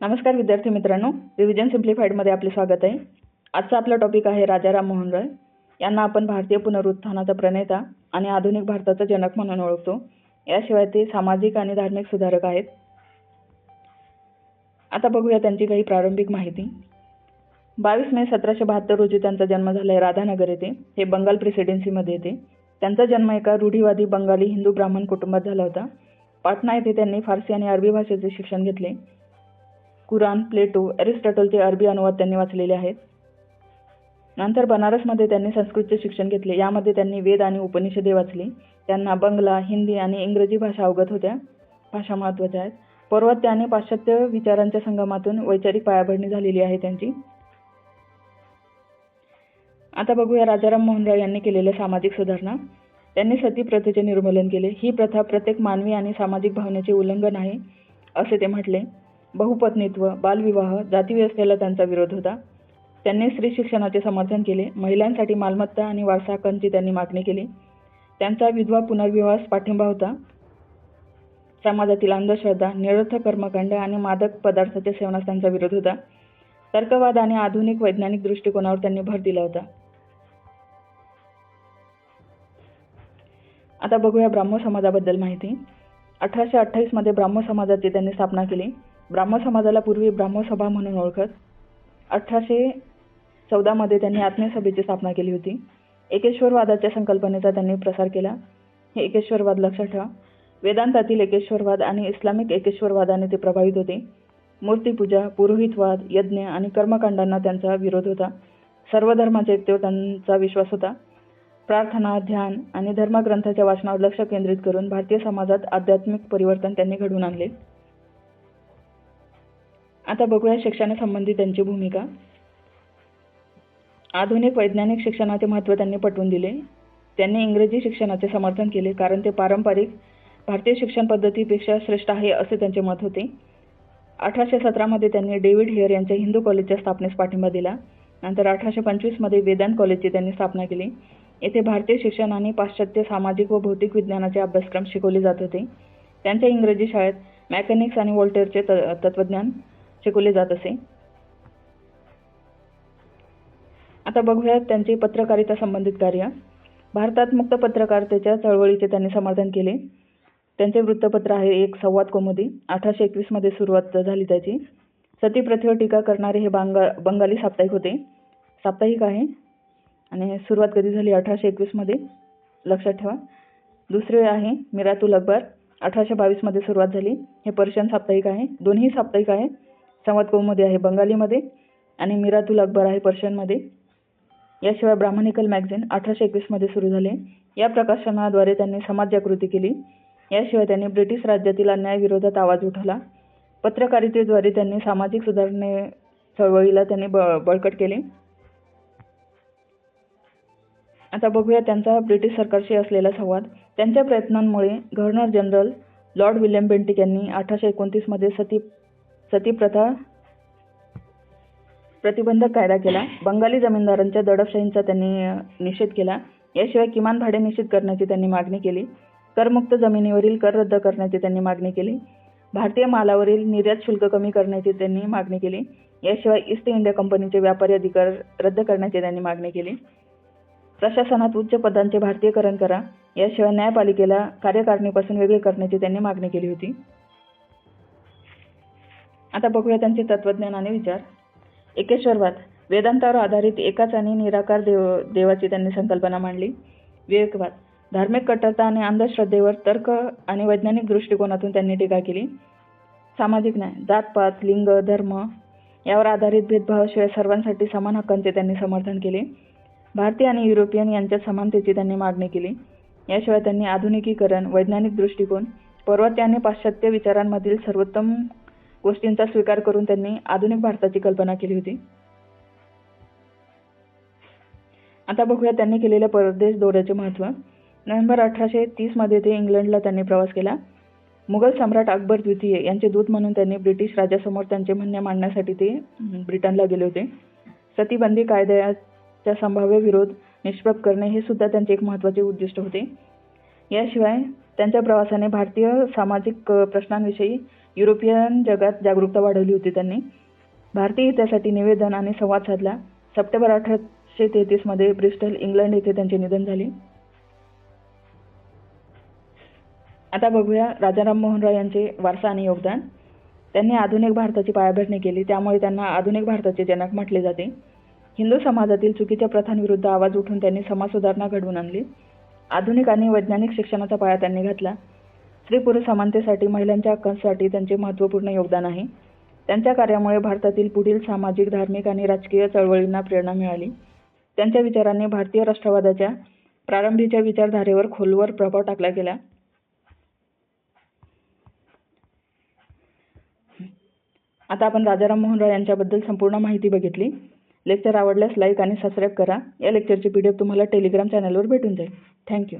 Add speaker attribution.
Speaker 1: नमस्कार विद्यार्थी मित्रांनो रिव्हिजन सिम्प्लिफाईडमध्ये आपले स्वागत आहे. आजचा आपला टॉपिक आहे राजाराम मोहन रॉय यांना आपण भारतीय पुनरुत्थानाचा प्रणेता आणि आधुनिक भारताचा जनक म्हणून ओळखतो. याशिवाय ते सामाजिक आणि धार्मिक सुधारक आहेत. आता बघूया त्यांची काही प्रारंभिक माहिती. बावीस मे सतराशे बहात्तर रोजी त्यांचा जन्म झाला आहे राधानगर येथे. हे बंगाल प्रेसिडेन्सीमध्ये येते. त्यांचा जन्म एका रूढीवादी बंगाली हिंदू ब्राह्मण कुटुंबात झाला होता. पाटणा येथे त्यांनी फारसी आणि अरबी भाषेचे शिक्षण घेतले. कुराण प्लेटो अरिस्टॉटलचे अरबी अनुवाद त्यांनी वाचलेले आहेत. नंतर बनारसमध्ये त्यांनी संस्कृतचे शिक्षण घेतले. यामध्ये त्यांनी वेद आणि उपनिषदे वाचली. त्यांना बंगला हिंदी आणि इंग्रजी भाषा अवगत होत्या. भाषा महत्त्वाच्या आहेत. पर्वत आणि पाश्चात्य विचारांच्या संगमातून वैचारिक पायाभरणी झालेली आहे त्यांची. आता बघूया राजाराम मोहन राय यांनी केलेल्या सामाजिक सुधारणा. त्यांनी सती प्रथेचे निर्मूलन केले. ही प्रथा प्रत्येक मानवी आणि सामाजिक भावनेचे उल्लंघन आहे असे ते म्हटले. बहुपत्नीत्व बालविवाह जातीव्यवस्थेला त्यांचा विरोध होता. त्यांनी स्त्री शिक्षणाचे समर्थन केले. महिलांसाठी मालमत्ता आणि वारसा हक्कांची त्यांनी मागणी केली. त्यांचा विधवा पुनर्विवाहास पाठिंबा होता. समाजातील अंधश्रद्धा निरर्थक कर्मकांड आणि मादक पदार्थाच्या सेवनास त्यांचा विरोध होता. तर्कवाद आणि आधुनिक वैज्ञानिक दृष्टिकोनावर त्यांनी भर दिला होता. आता बघूया ब्राह्मण समाजाबद्दल माहिती. अठराशे अठ्ठावीसमध्ये ब्राह्मण समाजाची त्यांनी स्थापना केली. ब्राह्मो समाजाला पूर्वी ब्राह्मसभा म्हणून ओळखत अठराशे चौदामध्ये त्यांनी आत्मसभेची स्थापना केली होती. एकेश्वरवादाच्या संकल्पनेचा त्यांनी प्रसार केला. हे एकेश्वरवाद लक्षात ठेवा. वेदांतातील एकेश्वरवाद आणि इस्लामिक एकेश्वरवादाने ते प्रभावित होते. मूर्तीपूजा पुरोहितवाद यज्ञ आणि कर्मकांडांना त्यांचा विरोध होता. सर्व धर्माच्या एकतेवर त्यांचा विश्वास होता. प्रार्थना ध्यान आणि धर्मग्रंथाच्या वाचनावर लक्ष केंद्रित करून भारतीय समाजात आध्यात्मिक परिवर्तन त्यांनी घडवून आणले. आता बघूया शिक्षणासंबंधी त्यांची भूमिका. आधुनिक वैज्ञानिक शिक्षणाचे महत्त्व त्यांनी पटवून दिले. त्यांनी इंग्रजी शिक्षणाचे समर्थन केले कारण ते पारंपरिक भारतीय शिक्षण पद्धतीपेक्षा श्रेष्ठ आहे असे त्यांचे मत होते. अठराशे सतरामध्ये त्यांनी डेव्हिड हेअर यांच्या हिंदू कॉलेजच्या स्थापनेस पाठिंबा दिला. नंतर अठराशे पंचवीसमध्ये वेदांत कॉलेजची त्यांनी स्थापना केली. येथे भारतीय शिक्षण आणि पाश्चात्य सामाजिक व भौतिक विज्ञानाचे अभ्यासक्रम शिकवले जात होते. त्यांच्या इंग्रजी शाळेत मॅकॅनिक्स आणि वोल्टेअरचे त तत्त्वज्ञान शिकवले जात असे. आता बघूयात त्यांचे पत्रकारिता संबंधित कार्य. भारतात मुक्त पत्रकारितेच्या चळवळीचे त्यांनी समर्थन केले. त्यांचे वृत्तपत्र आहे एक संवाद कौमुदी. अठराशे एकवीसमध्ये सुरुवात झाली त्याची. सती प्रथेवर टीका करणारे हे बांगा बंगाली साप्ताहिक होते. साप्ताहिक आहे. आणि सुरुवात कधी झाली? अठराशे एकवीसमध्ये लक्षात ठेवा. दुसरे आहे मिरातुल अकबर. अठराशे बावीसमध्ये सुरुवात झाली. हे पर्शियन साप्ताहिक आहे. दोन्ही साप्ताहिक आहे. संवाद कौमुदी आहे बंगालीमध्ये आणि मिरातुल अकबर आहे पर्शियनमध्ये. याशिवाय ब्राह्मणिकल मॅगझिन अठराशे एकवीसमध्ये सुरू झाले. या प्रकाशनाद्वारे त्यांनी समाज जागृती केली. याशिवाय त्यांनी ब्रिटिश राज्यातील अन्यायाविरोधात आवाज उठवला. पत्रकारितेद्वारे त्यांनी सामाजिक सुधारणे चळवळीला त्यांनी ब बळकट केले. आता बघूया त्यांचा ब्रिटिश सरकारशी असलेला संवाद. त्यांच्या प्रयत्नांमुळे governor general lord William Bentinck यांनी अठराशे एकोणतीसमध्ये सती सती प्रथा प्रतिबंधक कायदा केला. बंगाली जमीनदारांच्या दडपशाहींचा त्यांनी निषेध केला. याशिवाय किमान भाडे निश्चित करण्याची त्यांनी मागणी केली. करमुक्त जमिनीवरील कर रद्द करण्याची त्यांनी मागणी केली. भारतीय मालावरील निर्यात शुल्क कमी करण्याची त्यांनी मागणी केली. याशिवाय ईस्ट इंडिया कंपनीचे व्यापारी अधिकार रद्द करण्याची त्यांनी मागणी केली. प्रशासनात उच्च पदांचे भारतीयकरण करा. याशिवाय न्यायपालिकेला कार्यकारिणीपासून वेगळे करण्याची त्यांनी मागणी केली होती. आता बघूया त्यांचे तत्वज्ञान आणि विचार. एकेश्वरवाद वेदांतावर आधारित एकाच आणि निराकार देव देवाची त्यांनी संकल्पना मांडली. विवेकवाद धार्मिक कट्टरता आणि अंधश्रद्धेवर तर्क आणि वैज्ञानिक दृष्टिकोनातून त्यांनी टीका केली. सामाजिक न्याय जातपात लिंग धर्म यावर आधारित भेदभावाशिवाय सर्वांसाठी समान हक्कांचे त्यांनी समर्थन केले. भारतीय आणि युरोपियन यांच्यात समानतेची त्यांनी मागणी केली. याशिवाय त्यांनी आधुनिकीकरण वैज्ञानिक दृष्टिकोन पर्वत्य आणि पाश्चात्य विचारांमधील सर्वोत्तम गोष्टींचा स्वीकार करून त्यांनी आधुनिक भारताची कल्पना केली होती. आता बघूया त्यांनी केलेल्या परदेश दौऱ्याचे महत्त्व. नोव्हेंबर अठराशे तीसमध्ये ते इंग्लंडला त्यांनी प्रवास केला. मुघल सम्राट अकबर द्वितीय यांचे दूत म्हणून त्यांनी ब्रिटिश राजासमोर त्यांचे म्हणणे मांडण्यासाठी ते ब्रिटनला गेले होते. सतीबंदी कायद्याच्या संभाव्य विरोध निष्प्रभ करणे हे सुद्धा त्यांचे एक महत्त्वाचे उद्दिष्ट होते. याशिवाय त्यांच्या प्रवासाने भारतीय सामाजिक प्रश्नांविषयी युरोपियन जगात जागरूकता वाढवली होती त्यांनी. भारतीय हितासाठी निवेदन आणि संवाद साधला. सप्टेंबर अठराशे तेहतीसमध्ये ब्रिस्टल इंग्लंड येथे त्यांचे निधन झाले. आता बघूया राजा राममोहन राय यांचे वारसा आणि योगदान. त्यांनी आधुनिक भारताची पायाभरणी केली. त्यामुळे त्यांना आधुनिक भारताचे जनक म्हटले जाते. हिंदू समाजातील चुकीच्या प्रथांविरुद्ध आवाज उठून त्यांनी समाज सुधारणा घडवून आणली. आधुनिक आणि वैज्ञानिक शिक्षणाचा पाया त्यांनी घातला. स्त्री पुरुष समानतेसाठी महिलांच्या हक्कांसाठी त्यांचे महत्त्वपूर्ण योगदान आहे. त्यांच्या कार्यामुळे भारतातील पुढील सामाजिक धार्मिक आणि राजकीय चळवळींना प्रेरणा मिळाली. त्यांच्या विचारांनी भारतीय राष्ट्रवादाच्या प्रारंभीच्या विचारधारेवर खोलवर प्रभाव टाकला गेला. आता आपण राजाराम मोहन राय यांच्याबद्दल संपूर्ण माहिती बघितली. लेक्चर आवडल्यास लाईक आणि सबस्क्राईब करा. या लेक्चरची पी डी एफ तुम्हाला टेलिग्राम चॅनलवर भेटून जाईल. थँक्यू